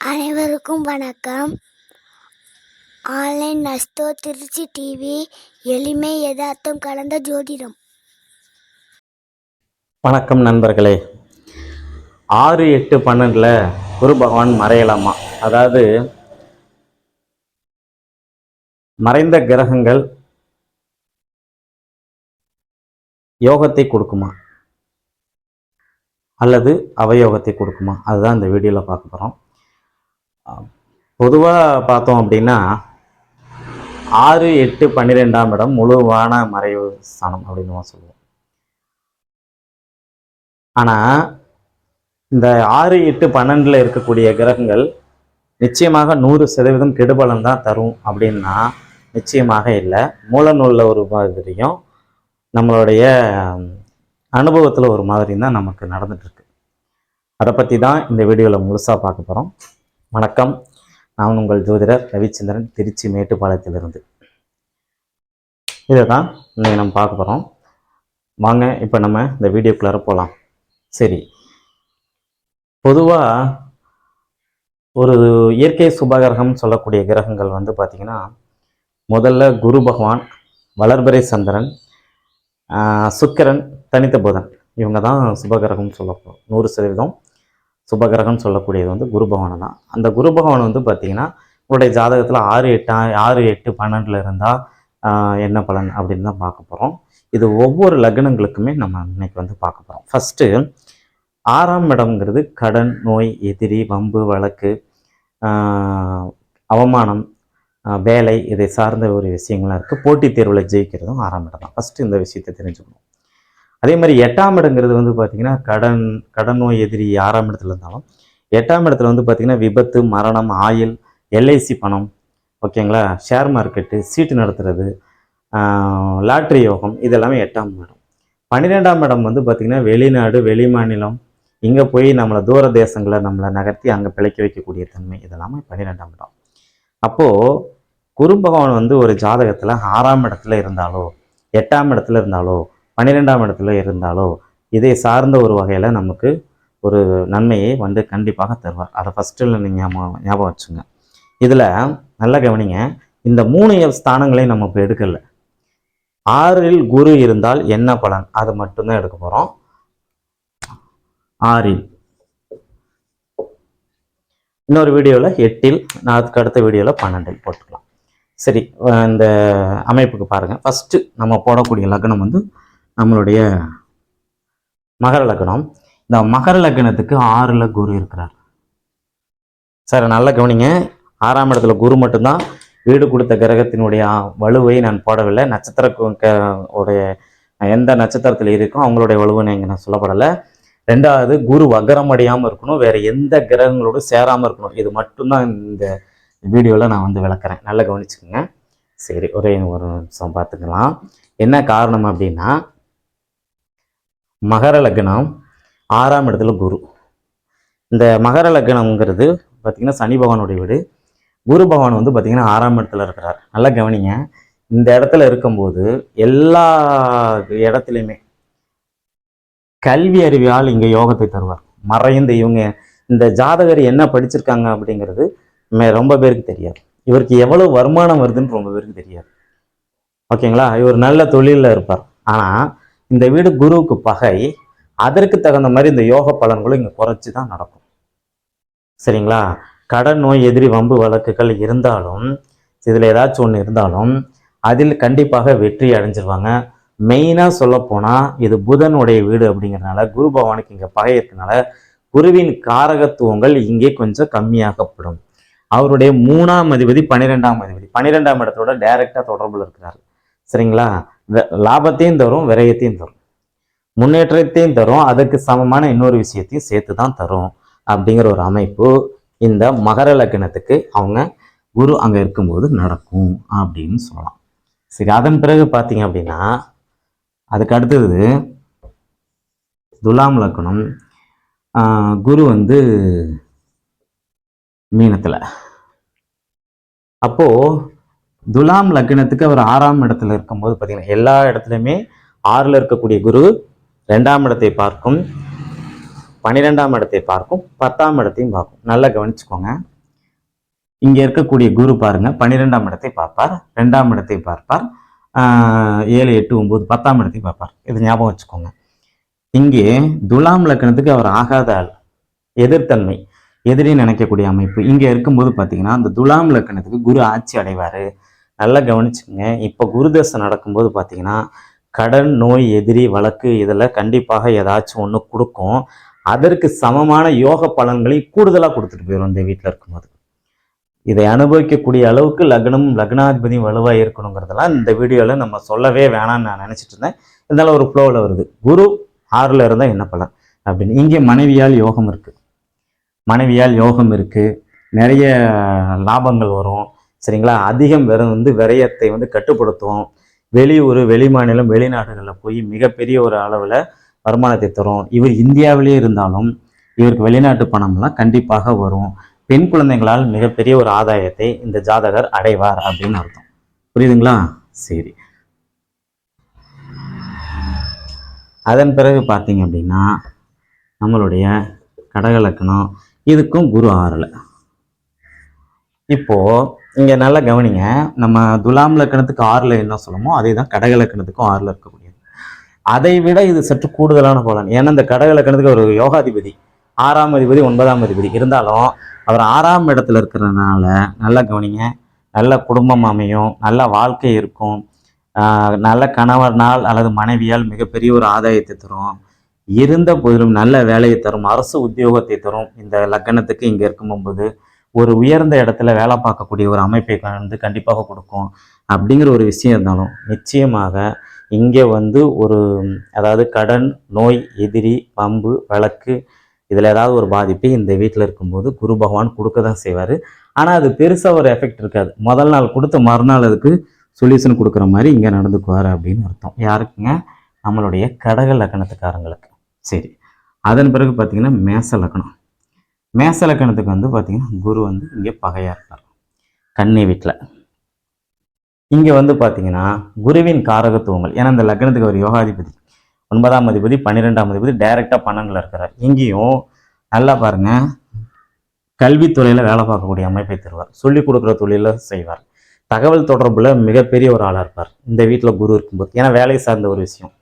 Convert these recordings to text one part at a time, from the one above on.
அனைவருக்கும் வணக்கம். Online நஸ்தோ Trichy TV எளிமை எதார்த்தம் கலந்த ஜோதிடம். வணக்கம் நண்பர்களே. ஆறு எட்டு பன்னெண்டில் குரு பகவான் மறையலாமா? அதாவது மறைந்த கிரகங்கள் யோகத்தை கொடுக்குமா? அல்லது அவயோகத்தை கொடுக்குமா? அதுதான் இந்த வீடியோவில் பார்க்க போகிறோம் பொதுவாக பார்த்தோம் அப்படின்னா ஆறு எட்டு பன்னிரெண்டாம் இடம் முழுவான மறைவு ஸ்தானம் அப்படின்னு நம்ம சொல்லுவோம். ஆனால் இந்த ஆறு எட்டு பன்னெண்டில் இருக்கக்கூடிய கிரகங்கள் நிச்சயமாக நூறு சதவீதம் கெடுபலன் தான் தரும் அப்படின்னா நிச்சயமாக இல்லை. மூல நூலில் ஒரு மாதிரியும் நம்மளுடைய அனுபவத்தில் ஒரு மாதிரி தான் நமக்கு நடந்துட்டுருக்கு அதை பற்றி தான் இந்த வீடியோவில் முழுசாக பார்க்க போகிறோம் வணக்கம். நான் உங்கள் ஜோதிடர் ரவிச்சந்திரன் திருச்சி மேட்டுப்பாளையத்திலிருந்து. இதை தான் இன்னைக்கு நம்ம பார்க்க போகிறோம் வாங்க இப்போ நம்ம இந்த வீடியோக்குள்ளார போகலாம் சரி. பொதுவாக ஒரு இயற்கை சுபகிரகம் சொல்லக்கூடிய கிரகங்கள் வந்து பார்த்திங்கன்னா முதல்ல குரு பகவான் வளர்பறை சந்திரன் சுக்கிரன் தனித்த புதன். இவங்க தான் சுபகிரகம்னு சொல்லப்போம் நூறு சதவீதம். சுபகிரகம்னு சொல்லக்கூடியது வந்து குரு பகவான் தான். அந்த குரு பகவான் வந்து பார்த்திங்கன்னா உங்களுடைய ஜாதகத்தில் ஆறு எட்டா ஆறு எட்டு பன்னெண்டில் இருந்தால் என்ன பலன் அப்படின்னு தான் பார்க்க போகிறோம் இது ஒவ்வொரு லக்னங்களுக்குமே நம்ம இன்னைக்கு வந்து பார்க்க போகிறோம் ஃபஸ்ட்டு ஆறாம் இடம்ங்கிறது கடன் நோய் எதிரி வம்பு வழக்கு அவமானம் வேலை இதை சார்ந்த ஒரு விஷயங்களாக இருக்குது போட்டித் தேர்வில் ஜெயிக்கிறதும் ஆறாம் இடம் தான். ஃபஸ்ட்டு இந்த விஷயத்தை தெரிஞ்சுக்கணும். அதே மாதிரி எட்டாம் இடங்கிறது வந்து பார்த்திங்கன்னா கடன் கடன் நோய் எதிரி ஆறாம் இடத்துல இருந்தாலும் எட்டாம் இடத்துல வந்து பார்த்திங்கன்னா விபத்து மரணம் ஆயில் எல்ஐசி பணம் ஓகேங்களா? ஷேர் மார்க்கெட்டு சீட்டு நடத்துறது லாட்ரி யோகம் இதெல்லாமே எட்டாம் இடம். பன்னிரெண்டாம் இடம் வந்து பார்த்திங்கன்னா வெளிநாடு வெளி மாநிலம் இங்கே போய் நம்மளை தூர தேசங்களை நம்மளை நகர்த்தி அங்கே பிழைக்க வைக்கக்கூடிய தன்மை இதெல்லாமே பன்னிரெண்டாம் இடம். அப்போது குரு பகவான் வந்து ஒரு ஜாதகத்தில் ஆறாம் இடத்துல இருந்தாலோ எட்டாம் இடத்துல இருந்தாலோ பன்னிரெண்டாம் இடத்துல இருந்தாலோ இதை சார்ந்த ஒரு வகையில் நமக்கு ஒரு நன்மையை வந்து கண்டிப்பாக தருவார். அதை ஃபஸ்ட்டில் நீங்கள் ஞாபகம் ஞாபகம் வச்சுங்க. இதில் நல்லா கவனிங்க. இந்த மூணு ஸ்தானங்களையும் நம்ம இப்போ எடுக்கல. ஆறில் குரு இருந்தால் என்ன பலன்? அது மட்டும்தான் எடுக்க போகிறோம் ஆறில். இன்னொரு வீடியோவில் எட்டில் நான் அதுக்கு அடுத்த வீடியோவில் பன்னெண்டில் போட்டுக்கலாம். சரி இந்த அமைப்புக்கு பாருங்கள் ஃபஸ்ட்டு நம்ம போடக்கூடிய லக்னம் வந்து நம்மளுடைய மகர லக்னம். இந்த மகர லக்னத்துக்கு ஆறில் குரு இருக்கிறார். சார் நல்லா கவனிங்க. ஆறாம் இடத்துல குரு மட்டும்தான். வீடு கொடுத்த கிரகத்தினுடைய வலுவை நான் போடவில்லை. நட்சத்திர க- உடைய எந்த நட்சத்திரத்தில் இருக்கோ அவங்களுடைய வலுவை நீங்கள் நான் சொல்லப்படலை. ரெண்டாவது குரு வக்கரம் அடையாமல் இருக்கணும். வேற எந்த கிரகங்களோடு சேராமல் இருக்கணும். இது மட்டும்தான் இந்த வீடியோவில் நான் வந்து விளக்குறேன். நல்லா கவனிச்சுக்கோங்க. சரி ஒரே ஒரு நிமிஷம் பார்த்துக்கலாம். என்ன காரணம் அப்படின்னா மகர லக்னம் ஆறாம் இடத்துல குரு. இந்த மகர லக்னம்ங்கிறது பார்த்திங்கன்னா சனி பகவானுடைய வீடு. குரு பகவான் வந்து பார்த்திங்கன்னா ஆறாம் இடத்துல இருக்கிறார். நல்லா கவனிங்க. இந்த இடத்துல இருக்கும்போது எல்லா இடத்துலையுமே கல்வி அறிவியால் இங்கே யோகத்தை தருவார். மறைந்த இவங்க இந்த ஜாதகர் என்ன படிச்சிருக்காங்க அப்படிங்கிறது மே- ரொம்ப பேருக்கு தெரியாது. இவருக்கு எவ்வளவு வருமானம் வருதுன்னு ரொம்ப பேருக்கு தெரியாது. ஓகேங்களா? இவர் நல்ல தொழிலில் இருப்பார். ஆனால் இந்த வீடு குருவுக்கு பகை. அதற்கு தகுந்த மாதிரி இந்த யோக பலன்களும் இங்கே குறைச்சி தான் நடக்கும். சரிங்களா? கடன் நோய் எதிரி வம்பு வழக்குகள் இருந்தாலும் இதில் ஏதாச்சும் ஒன்று இருந்தாலும் அதில் கண்டிப்பாக வெற்றி அடைஞ்சிருவாங்க. மெயினாக சொல்லப்போனால் இது புதனுடைய வீடு அப்படிங்கிறனால குரு பகவானுக்கு இங்கே பகை இருக்கனால குருவின் காரகத்துவங்கள் இங்கே கொஞ்சம் கம்மியாகப்படும். அவருடைய மூணாம் அதிபதி பன்னிரெண்டாம் அதிபதி. பன்னிரெண்டாம் இடத்தோட டைரெக்டாக தொடர்பில் இருக்கிறார். சரிங்களா? லாபத்தையும் தரும் விரயத்தையும் தரும். முன்னேற்றத்தையும் தரும் அதுக்கு சமமான இன்னொரு விஷயத்தையும் சேர்த்து தான் தரும் அப்படிங்கிற ஒரு அமைப்பு இந்த மகர லக்னத்துக்கு அவங்க குரு அங்கே இருக்கும்போது நடக்கும் அப்படின்னு சொல்லலாம். சரி அதன் பிறகு பார்த்தீங்க அப்படின்னா அதுக்கு அடுத்தது துலாம் லக்னம். குரு வந்து மீனத்தில். அப்போது துலாம் லக்னத்துக்கு அவர் ஆறாம் இடத்துல இருக்கும்போது பார்த்தீங்கன்னா எல்லா இடத்துலையுமே ஆறில் இருக்கக்கூடிய குரு ரெண்டாம் இடத்தை பார்க்கும் பன்னிரெண்டாம் இடத்தை பார்க்கும் பத்தாம் இடத்தையும் பார்க்கும். நல்லா கவனிச்சுக்கோங்க. இங்கே இருக்கக்கூடிய குரு பாருங்க பன்னிரெண்டாம் இடத்தை பார்ப்பார் ரெண்டாம் இடத்தை பார்ப்பார் ஏழு எட்டு ஒம்பது பத்தாம் இடத்தை பார்ப்பார். இது ஞாபகம் வச்சுக்கோங்க. இங்கே துலாம் லக்னத்துக்கு அவர் ஆகாத ஆள் எதிர்த்தன்மை எதிரி நினைக்கக்கூடிய அமைப்பு. இங்கே இருக்கும்போது பார்த்தீங்கன்னா அந்த துலாம் லக்னத்துக்கு குரு ஆட்சி அடைவார். நல்லா கவனிச்சுக்கோங்க. இப்போ குருதசை நடக்கும்போது பார்த்தீங்கன்னா கடன் நோய் எதிரி வழக்கு இதில் கண்டிப்பாக ஏதாச்சும் ஒன்று கொடுக்கும். அதற்கு சமமான யோக பலன்களை கூடுதலாக கொடுத்துட்டு போயிடும் இந்த வீட்டில் இருக்கும்போது. இதை அனுபவிக்கக்கூடிய அளவுக்கு லக்னம் லக்னாதிபதியும் வலுவாக இருக்கணுங்கிறதெல்லாம் இந்த வீடியோவில் நம்ம சொல்லவே வேணாம்னு நான் நினச்சிட்டு இருந்தேன். இருந்தாலும் ஒரு ஃப்ளோவில் வருது. குரு ஆறில் இருந்தால் என்ன பலன்? அப்படின்னு. இங்கே மனைவியால் யோகம் இருக்குது மனைவியால் யோகம் இருக்குது நிறைய லாபங்கள் வரும். சரிங்களா? அதிகம் வெறும் வந்து விரயத்தை வந்து கட்டுப்படுத்தும். வெளியூர் வெளிமாநிலம் வெளிநாடுகளில் போய் மிகப்பெரிய ஒரு அளவில் வருமானத்தை தரும். இவர் இந்தியாவிலேயே இருந்தாலும் இவருக்கு வெளிநாட்டு பணம்லாம் கண்டிப்பாக வரும். பெண் குழந்தைகளால் மிகப்பெரிய ஒரு ஆதாயத்தை இந்த ஜாதகர் அடைவார் அப்படின்னு அர்த்தம். புரியுதுங்களா? சரி. அதன் பிறகு பார்த்தீங்க அப்படின்னா நம்மளுடைய கடகலக்கணம் இதுக்கும் குரு ஆறலை. இப்போது இங்கே நல்லா கவனிங்க. நம்ம துலாம் லக்கணத்துக்கு ஆறில் என்ன சொல்லுமோ அதே தான் கடக லக்கணத்துக்கும் ஆறில் இருக்கக்கூடியது. அதை விட இது சற்று கூடுதலான பலன். ஏன்னா இந்த கடக லக்கணத்துக்கு ஒரு யோகாதிபதி ஆறாம் அதிபதி ஒன்பதாம் அதிபதி இருந்தாலும் அவர் ஆறாம் இடத்துல இருக்கிறதுனால நல்லா கவனிங்க. நல்ல குடும்பம் அமையும் நல்ல வாழ்க்கை இருக்கும். நல்ல கணவனால் அல்லது மனைவியால் மிகப்பெரிய ஒரு ஆதாயத்தை தரும். இருந்த போதிலும் நல்ல வேலையை தரும் அரசு உத்தியோகத்தை தரும். இந்த லக்கணத்துக்கு இங்கே இருக்கும்போது ஒரு உயர்ந்த இடத்துல வேலை பார்க்கக்கூடிய ஒரு அமைப்பை வந்து கண்டிப்பாக கொடுக்கும் அப்படிங்கிற ஒரு விஷயம் இருந்தாலும் நிச்சயமாக இங்கே வந்து ஒரு அதாவது கடன் நோய் எதிரி பம்பு வழக்கு இதில் ஏதாவது ஒரு பாதிப்பு இந்த வீட்டில் இருக்கும்போது குரு பகவான் கொடுக்க தான் செய்வார். ஆனால் அது பெருசாக ஒரு எஃபெக்ட் இருக்காது. முதல் நாள் கொடுத்த மறுநாள் அதுக்கு சொல்யூஷன் கொடுக்குற மாதிரி இங்கே நடந்துக்குவார் அப்படின்னு அர்த்தம். யாருக்குங்க? நம்மளுடைய கடக லக்கணத்துக்காரங்களுக்கு. சரி. அதன் பிறகு பார்த்திங்கன்னா மேச லக்கணம். மேசலக்கணத்துக்கு வந்து பார்த்தீங்கன்னா குரு வந்து இங்கே பகையாக இருப்பார் கன்னி வீட்டில். இங்கே வந்து பார்த்தீங்கன்னா குருவின் காரகத்துவங்கள். ஏன்னா இந்த லக்னத்துக்கு ஒரு யோகாதிபதி. ஒன்பதாம் அதிபதி பன்னிரெண்டாம் அதிபதி டைரெக்டாக பன்னெண்டில் இருக்கிறார் இங்கேயும் நல்லா பாருங்க. கல்வித்துறையில் வேலை பார்க்கக்கூடிய அமைப்பை தருவார். சொல்லிக் கொடுக்குற தொழிலில் செய்வார். தகவல் தொடர்பில் மிகப்பெரிய ஒரு ஆளாக இருப்பார். இந்த வீட்டில் குரு இருக்கும்போது. ஏன்னா வேலை சார்ந்த ஒரு விஷயம்.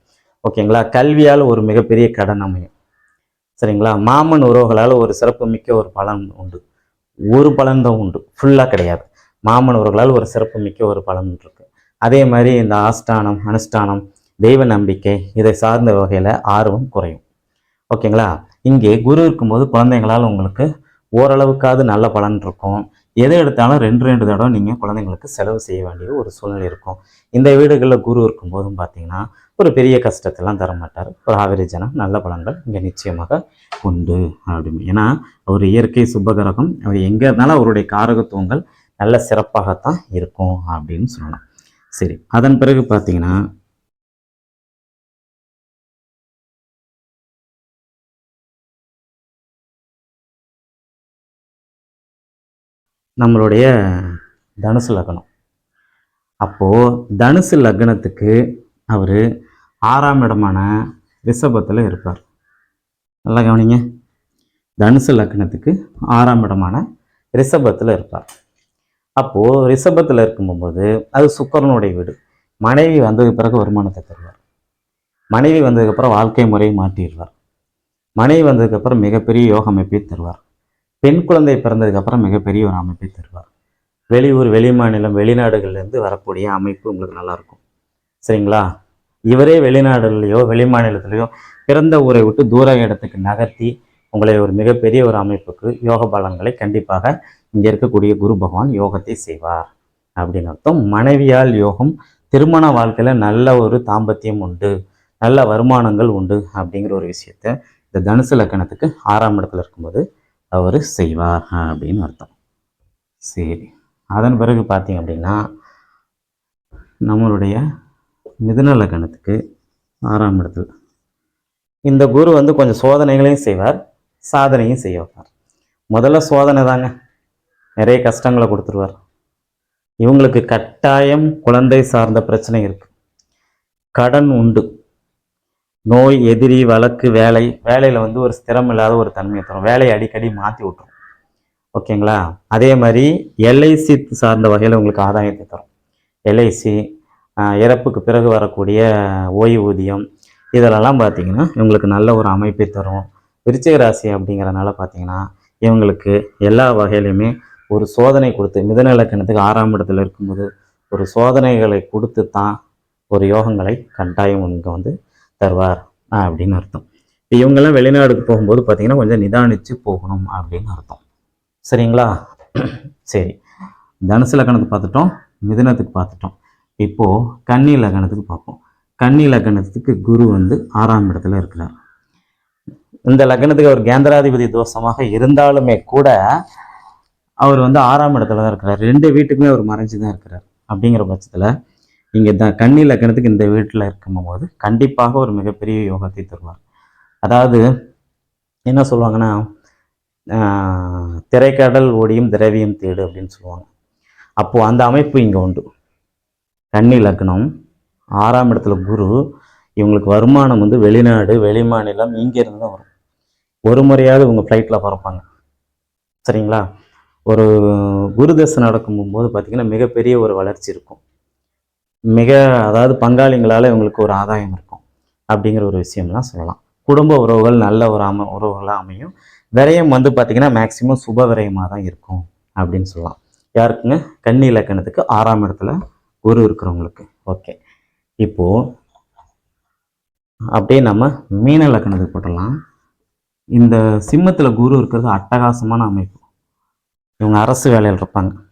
ஓகேங்களா? கல்வியால் ஒரு மிகப்பெரிய கடன் அமையும். சரிங்களா? மாமன் உறவுகளால் ஒரு சிறப்பு மிக்க ஒரு பலன் உண்டு. ஒரு பலன் தான் உண்டு. ஃபுல்லாக கிடையாது. மாமன் உறவுகளால் ஒரு சிறப்பு மிக்க ஒரு பலன் இருக்கு. அதே மாதிரி இந்த ஆஸ்தானம் அனுஷ்டானம் தெய்வ நம்பிக்கை இதை சார்ந்த வகையில் ஆர்வம் குறையும். ஓகேங்களா? இங்கே குரு இருக்கும்போது குழந்தைங்களால் உங்களுக்கு ஓரளவுக்காவது நல்ல பலன் இருக்கும். எதை எடுத்தாலும் ரெண்டு ரெண்டு தடவை நீங்கள் குழந்தைங்களுக்கு செலவு செய்ய வேண்டிய ஒரு சூழ்நிலை இருக்கும். இந்த வீடுகளில் குரு இருக்கும்போதும் பார்த்தீங்கன்னா ஒரு பெரிய கஷ்டத்தெல்லாம் தரமாட்டார். ஒரு ஆவரேஜான நல்ல பலன்கள் இங்கே நிச்சயமாக உண்டு அப்படின்னு. ஏன்னா அவர் இயற்கை சுபகரகம் அவர் எங்கே இருந்தாலும் அவருடைய காரகத்துவங்கள் நல்ல சிறப்பாகத்தான் இருக்கும் அப்படின்னு சொல்லலாம் சரி அதன் பிறகு பார்த்தீங்கன்னா நம்மளுடைய தனுசு லக்னம். அப்போது தனுசு லக்னத்துக்கு அவர் ஆறாம் இடமான ரிஷபத்தில் இருப்பார். நல்லா கவனிங்க. தனுசு லக்னத்துக்கு ஆறாம் இடமான ரிஷபத்தில் இருப்பார். அப்போது ரிஷபத்தில் இருக்கும்போது அது சுக்கரனுடைய வீடு. மனைவி வந்ததுக்கு பிறகு வருமானத்தை தருவார். மனைவி வந்ததுக்கப்புறம் வாழ்க்கை முறையை மாற்றிடுவார். மனைவி வந்ததுக்கப்புறம் மிகப்பெரிய யோக அமைப்பை தருவார். பெண் குழந்தை பிறந்ததுக்கப்புறம் மிகப்பெரிய ஒரு அமைப்பை தருவார். வெளியூர் வெளி மாநிலம் வெளிநாடுகள்லேருந்து வரக்கூடிய அமைப்பு உங்களுக்கு நல்லாயிருக்கும். சரிங்களா? இவரே வெளிநாடுலேயோ வெளிமாநிலத்திலேயோ பிறந்த ஊரை விட்டு தூர இடத்துக்கு நகர்த்தி உங்களை ஒரு மிகப்பெரிய ஒரு அமைப்புக்கு யோக பலன்களை கண்டிப்பாக இங்கே இருக்கக்கூடிய குரு பகவான் யோகத்தை செய்வார். அப்படின்னு அர்த்தம். மனைவியால் யோகம் திருமண வாழ்க்கையில் நல்ல ஒரு தாம்பத்தியம் உண்டு நல்ல வருமானங்கள் உண்டு அப்படிங்கிற ஒரு விஷயத்த இந்த தனுசு லக்கணத்துக்கு ஆறாம் இடத்துல இருக்கும்போது அவர் செய்வார் அப்படின்னு அர்த்தம். சரி அதன் பிறகு பார்த்தீங்க அப்படின்னா நம்மளுடைய மிதுன லக்கணத்துக்கு ஆறாம் இடத்துல இந்த குரு வந்து கொஞ்சம் சோதனைகளையும் செய்வார் சாதனையும் செய்ய வைப்பார். முதல்ல சோதனை தாங்க. நிறைய கஷ்டங்களை கொடுத்துருவார். இவங்களுக்கு கட்டாயம் குழந்தை சார்ந்த பிரச்சனை இருக்குது கடன் உண்டு. நோய் எதிரி வழக்கு வேலை வேலையில் வந்து ஒரு ஸ்திரம் இல்லாத ஒரு தன்மையை தரும். வேலையை அடிக்கடி மாற்றி விட்டுரும். ஓகேங்களா அதே மாதிரி எல்ஐசி சார்ந்த வகையில் உங்களுக்கு ஆதாயத்தை தரும். எல்ஐசி இறப்புக்கு பிறகு வரக்கூடிய ஓய்வூதியம் இதிலெல்லாம் பார்த்தீங்கன்னா இவங்களுக்கு நல்ல ஒரு அமைப்பை தரும். விருச்சிக ராசி அப்படிங்கிறனால பார்த்தீங்கன்னா இவங்களுக்கு எல்லா வகையிலையுமே ஒரு சோதனை கொடுத்து மிதநலக்கணத்துக்கு ஆறாம் இடத்துல இருக்கும்போது ஒரு சோதனைகளை கொடுத்து தான் ஒரு யோகங்களை கட்டாயம் இங்கே வந்து தருவார் அப்படின்னு அர்த்தம். இப்போ இவங்கெல்லாம் வெளிநாடுக்கு போகும்போது பார்த்தீங்கன்னா கொஞ்சம் நிதானித்து போகணும் அப்படின்னு அர்த்தம். சரிங்களா? சரி. தனுசு லக்கணத்துக்கு பார்த்துட்டோம் மிதுனத்துக்கு பார்த்துட்டோம். இப்போது கன்னி லக்கணத்துக்கு பார்ப்போம். கன்னி லக்கணத்துக்கு குரு வந்து ஆறாம் இடத்துல இருக்கிறார். இந்த லக்னத்துக்கு அவர் கேந்திராதிபதி தோஷமாக இருந்தாலுமே கூட அவர் வந்து ஆறாம் இடத்துல தான் இருக்கிறார். ரெண்டு வீட்டுக்குமே அவர் மறைஞ்சு தான் இருக்கிறார். அப்படிங்கிற பட்சத்தில் இங்கே த கன்னி லக்னத்துக்கு இந்த வீட்டில் இருக்கும்போது கண்டிப்பாக ஒரு மிகப்பெரிய யோகத்தை தருவார். அதாவது என்ன சொல்லுவாங்கன்னா திரைக்கடல் ஓடியும் திரவியம் தேடு அப்படின்னு சொல்லுவாங்க. அப்போது அந்த அமைப்பு இங்கே உண்டு. கன்னி லக்னம் ஆறாம் இடத்துல குரு இவங்களுக்கு வருமானம் வந்து வெளிநாடு வெளிமாநிலம் இங்கேருந்து தான் வரும். ஒரு முறையாவது இவங்க ஃப்ளைட்டில் பறப்பாங்க. சரிங்களா? ஒரு குரு தசை நடக்கும்போது பார்த்திங்கன்னா மிகப்பெரிய ஒரு வளர்ச்சி இருக்கும். மிக அதாவது பங்காளிங்களால் இவங்களுக்கு ஒரு ஆதாயம் இருக்கும். அப்படிங்கிற ஒரு விஷயம்லாம் சொல்லலாம். குடும்ப உறவுகள் நல்ல ஒரு அம உறவுகளாக அமையும். விரயம் வந்து பார்த்திங்கன்னா மேக்சிமம் சுப விரயமாக தான் இருக்கும் அப்படின்னு சொல்லலாம். யாருக்குங்க? கன்னி இலக்கணத்துக்கு ஆறாம் இடத்துல குரு இருக்கிறவங்களுக்கு. ஓகே. இப்போது அப்படியே நம்ம மீன இலக்கணத்துக்கு போட்டலாம் இந்த சிம்மத்தில் குரு இருக்கிறது அட்டகாசமான அமைப்பு. இவங்க அரசு வேலையில் இருப்பாங்க.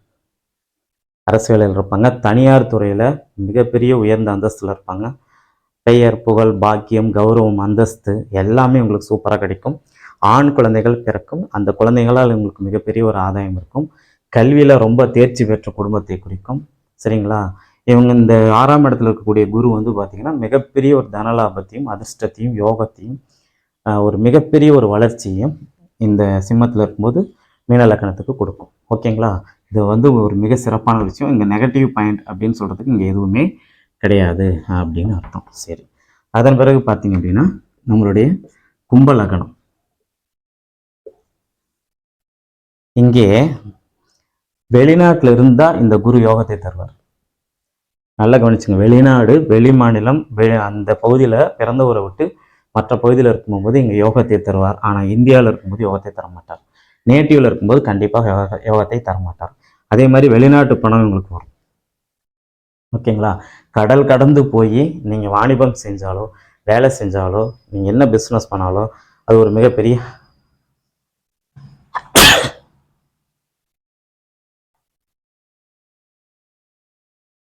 அரசு வேலையில் இருப்பாங்க. தனியார் துறையில் மிகப்பெரிய உயர்ந்த அந்தஸ்தில் இருப்பாங்க. பெயர் புகழ் பாக்கியம் கௌரவம் அந்தஸ்து எல்லாமே உங்களுக்கு சூப்பராக கிடைக்கும். ஆண் குழந்தைகள் பிறக்கும். அந்த குழந்தைகளால் இவங்களுக்கு மிகப்பெரிய ஒரு ஆதாயம் இருக்கும். கல்வியில் ரொம்ப தேர்ச்சி பெற்ற குடும்பத்தை குறிக்கும். சரிங்களா? இவங்க இந்த ஆறாம் இடத்துல இருக்கக்கூடிய குரு வந்து பார்த்திங்கன்னா மிகப்பெரிய ஒரு தனலாபத்தையும் அதிர்ஷ்டத்தையும் யோகத்தையும் ஒரு மிகப்பெரிய ஒரு வளர்ச்சியும் இந்த சிம்மத்தில் இருக்கும்போது மீனலக்கணத்துக்கு கொடுக்கும். ஓகேங்களா? இது வந்து ஒரு மிக சிறப்பான விஷயம். இங்கே நெகட்டிவ் பாயிண்ட் அப்படின்னு சொல்கிறதுக்கு இங்கே எதுவுமே கிடையாது அப்படின்னு அர்த்தம். சரி. அதன் பிறகு பார்த்தீங்க அப்படின்னா நம்மளுடைய கும்ப லக்னம். இங்கே வெளிநாட்டில் இருந்தால் இந்த குரு யோகத்தை தருவார். நல்லா கவனிச்சுங்க. வெளிநாடு வெளி மாநிலம் வெளி அந்த பகுதியில் பிறந்தவரை விட்டு மற்ற பகுதியில் இருக்கும்போது இங்கே யோகத்தை தருவார். ஆனால் இந்தியாவில் இருக்கும்போது யோகத்தை தர மாட்டார் நேட்டிவ்ல இருக்கும்போது கண்டிப்பாக யோக யோகத்தை தர மாட்டார் அதே மாதிரி வெளிநாட்டு பணம் உங்களுக்கு வரும். ஓகேங்களா? கடல் கடந்து போய் நீங்கள் வாணிபம் செஞ்சாலோ வேலை செஞ்சாலோ நீங்கள் என்ன பிஸ்னஸ் பண்ணாலோ அது ஒரு மிகப்பெரிய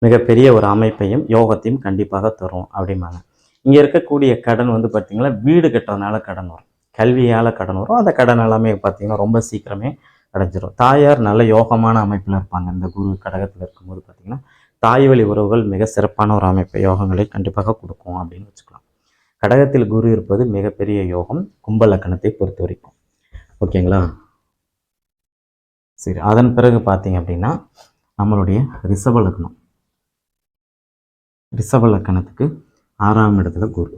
மிகப்பெரிய ஒரு அமைப்பையும் யோகத்தையும் கண்டிப்பாக தரும் அப்படிம்பாங்க. இங்கே இருக்கக்கூடிய கடன் வந்து பார்த்திங்கன்னா வீடு கட்டுறதுனால கடன் வரும். கல்வியால் கடன் வரும். அந்த கடன் எல்லாமே பார்த்திங்கன்னா ரொம்ப சீக்கிரமே அடைஞ்சிரும். தாயார் நல்ல யோகமான அமைப்பில் இருப்பாங்க. இந்த குரு கடகத்தில் இருக்கும்போது பார்த்திங்கன்னா தாய் வழி உறவுகள் மிக சிறப்பான ஒரு அமைப்பை யோகங்களை கண்டிப்பாக கொடுக்கும் அப்படின்னு வச்சுக்கலாம். கடகத்தில் குரு இருப்பது மிகப்பெரிய யோகம். கும்ப லக்கணத்தை பொறுத்த வரைக்கும். ஓகேங்களா? சரி அதன் பிறகு பார்த்தீங்க அப்படின்னா நம்மளுடைய ரிஷப லக்னம். ரிஷப லக்கணத்துக்கு ஆறாம் இடத்துல குரு.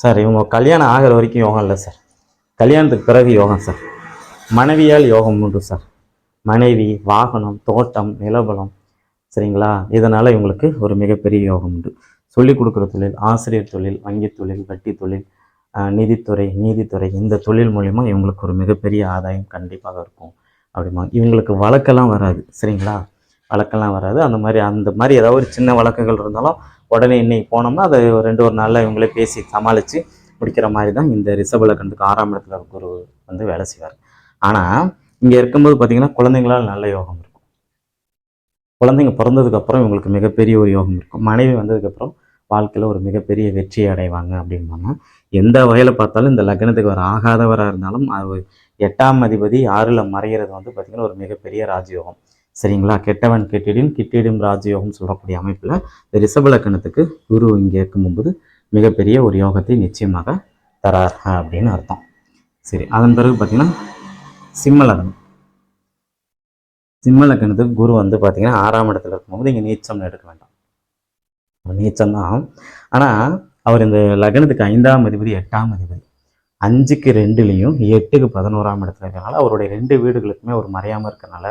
சார் இவங்க கல்யாணம் ஆகிற வரைக்கும் யோகம் இல்லை சார். கல்யாணத்துக்கு பிறகு யோகம் சார். மனைவியால் யோகம் உண்டு சார் மனைவி வாகனம் தோட்டம் நிலபலம் சரிங்களா? இதனால் இவங்களுக்கு ஒரு மிகப்பெரிய யோகம் உண்டு. சொல்லிக் கொடுக்குற தொழில் ஆசிரியர் தொழில் வங்கி தொழில் வட்டி தொழில் நிதித்துறை நீதித்துறை இந்த தொழில் மூலிமா இவங்களுக்கு ஒரு மிகப்பெரிய ஆதாயம் கண்டிப்பாக இருக்கும். அப்படிமா இவங்களுக்கு வழக்கெல்லாம் வராது சரிங்களா? வழக்கெல்லாம் வராது. அந்த மாதிரி அந்த மாதிரி ஏதாவது ஒரு சின்ன வழக்குகள் இருந்தாலும் உடனே இன்னைக்கு போனோம்னா அதை ரெண்டு ஒரு நாளில் இவங்களே பேசி சமாளித்து முடிக்கிற மாதிரி தான் இந்த ரிஷப ஆறாம் இடத்துல குரு வந்து வேலை செய்வார். ஆனால் இங்கே இருக்கும்போது பார்த்தீங்கன்னா குழந்தைங்களால் நல்ல யோகம் இருக்கும். குழந்தைங்க பிறந்ததுக்கப்புறம் இவங்களுக்கு மிகப்பெரிய ஒரு யோகம் இருக்கும். மனைவி வந்ததுக்கப்புறம் வாழ்க்கையில் ஒரு மிகப்பெரிய வெற்றி அடைவாங்க அப்படிம்பாங்க. எந்த வகையில் பார்த்தாலும் இந்த லக்னத்துக்கு ஒரு ஆகாதவராக இருந்தாலும் அது எட்டாம் அதிபதி ஆறில் மறைகிறது வந்து பார்த்திங்கன்னா ஒரு மிகப்பெரிய ராஜயோகம். சரிங்களா? கெட்டவன் கெட்டிடின் கிட்டிடும் ராஜயோகம் சொல்லக்கூடிய அமைப்பில் இந்த ரிஷப லக்கணத்துக்கு குரு இங்கே இருக்கும்போது மிகப்பெரிய ஒரு யோகத்தை நிச்சயமாக தரார் அப்படின்னு அர்த்தம். சரி அதன் பிறகு பார்த்திங்கன்னா சிம்ம லக்னம். சிம்ம குரு வந்து பார்த்தீங்கன்னா ஆறாம் இடத்துல இருக்கும்போது இங்கே நீச்சம்னு எடுக்க வேண்டாம். நீச்சம் தான் ஆனால் அவர் இந்த லக்னத்துக்கு ஐந்தாம் அதிபதி எட்டாம் அதிபதி. அஞ்சுக்கு ரெண்டுலேயும் எட்டுக்கு பதினோராம் இடத்துல இருக்கிறனால அவருடைய ரெண்டு வீடுகளுக்குமே அவர் மறையாமல் இருக்கறனால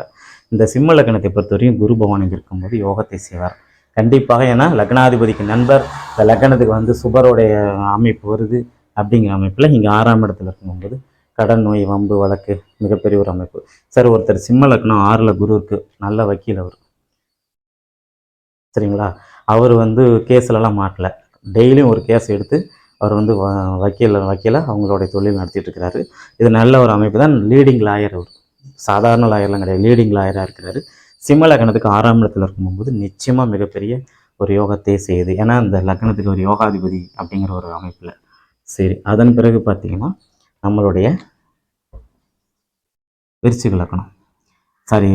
இந்த சிம்ம லக்னத்தை பொறுத்தவரையும் குரு பகவான் இங்கே இருக்கும்போது யோகத்தை செய்வார். கண்டிப்பாக ஏன்னா லக்னாதிபதிக்கு நண்பர் இந்த லக்னத்துக்கு வந்து சுபருடைய அமைப்பு வருது அப்படிங்கிற அமைப்பில் இங்கே ஆறாம் இடத்துல இருக்கும்போது கடன் நோய் வம்பு வழக்கு மிகப்பெரிய ஒரு அமைப்பு. சார் ஒருத்தர் சிம்ம லக்னம் ஆறில் குரு இருக்கு. நல்ல வக்கீல் அவர். சரிங்களா? அவர் வந்து கேஸ்லலாம் மாட்டல. டெய்லியும் ஒரு கேஸ் எடுத்து அவர் வந்து வ- வக்கீல் வக்கீல அவங்களுடைய தொழில் நடத்திட்டு இருக்கிறாரு இது நல்ல ஒரு அமைப்பு தான். லீடிங் லாயர் அவர். சாதாரண லாயர்லாம் கிடையாது. லீடிங் லாயராக இருக்கிறாரு. சிம்ம லக்னத்துக்கு ஆறாம் இடத்துல இருக்கும்போது நிச்சயமாக மிகப்பெரிய ஒரு யோகத்தை செய்யுது. ஏன்னா இந்த லக்னத்துக்கு ஒரு யோகாதிபதி அப்படிங்கிற ஒரு அமைப்பில். சரி அதன் பிறகு பார்த்தீங்கன்னா நம்மளுடைய விரிச்சு லக்கணம் சாரி.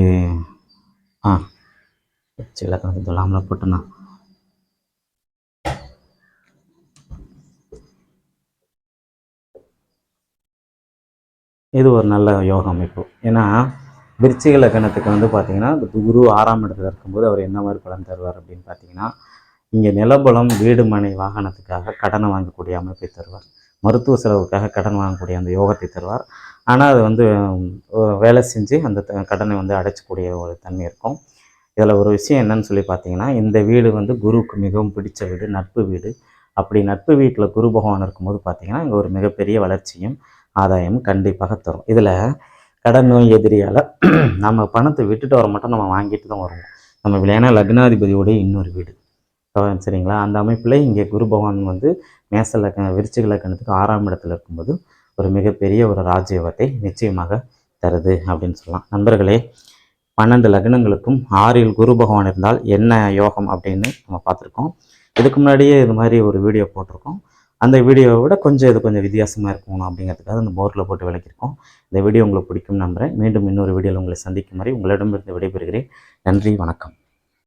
ஆ. விருச்சிக லக்கணம் சொல்லாமல போட்டுனா. இது ஒரு நல்ல யோக அமைப்பு ஏன்னா விருச்சிக இலக்கணத்துக்கு வந்து பார்த்தீங்கன்னா இந்த குரு ஆறாம் இடத்துல இருக்கும்போது அவர் என்ன மாதிரி பலன் தருவார் அப்படின்னு பார்த்தீங்கன்னா இங்கே நிலபலம் வீடு மனை வாகனத்துக்காக கடனை வாங்கக்கூடிய அமைப்பை தருவார். மருத்துவ செலவுக்காக கடன் வாங்கக்கூடிய அந்த யோகத்தை தருவார். ஆனால் அது வந்து வேலை செஞ்சு அந்த த- கடனை வந்து அடைச்சக்கூடிய ஒரு தன்மை இருக்கும். இதில் ஒரு விஷயம் என்னன்னு சொல்லி பார்த்தீங்கன்னா இந்த வீடு வந்து குருவுக்கு மிகவும் பிடிச்ச வீடு நட்பு வீடு. அப்படி நட்பு வீட்டில் குரு பகவான் இருக்கும்போது பார்த்தீங்கன்னா இங்கே ஒரு மிகப்பெரிய வளர்ச்சியும் ஆதாயமும் கண்டிப்பாக தரும். இதில் கடன் நோய் எதிரியால் நம்ம பணத்தை விட்டுட்டு வர மட்டும் நம்ம வாங்கிட்டு தான் வருவோம். நம்ம வீடு ஏன்னா லக்னாதிபதியோடைய இன்னொரு வீடு. சரிங்களா? அந்த அமைப்பில் இங்கே குரு பகவான் வந்து மேச லக்க விருச்சிக லக்கணத்துக்கு ஆறாம் இடத்துல இருக்கும்போது ஒரு மிகப்பெரிய ஒரு ராஜயோகத்தை நிச்சயமாக தருது அப்படின்னு சொல்லலாம். நண்பர்களே பன்னெண்டு லக்னங்களுக்கும் ஆறில் குரு பகவான் இருந்தால் என்ன யோகம் அப்படின்னு நம்ம பார்த்துருக்கோம். இதுக்கு முன்னாடியே இது மாதிரி ஒரு வீடியோ போட்டிருக்கோம். அந்த வீடியோவை விட கொஞ்சம் இது கொஞ்சம் வித்தியாசமாக இருக்கணும் அப்படிங்கிறதுக்காக அந்த போர்டில் போட்டு விளக்கியிருக்கோம். இந்த வீடியோ உங்களுக்கு பிடிக்கும் நம்புகிறேன் மீண்டும் இன்னொரு வீடியோவில் உங்களை சந்திக்கும் வரை உங்களிடமிருந்து விடைபெறுகிறேன். நன்றி வணக்கம்.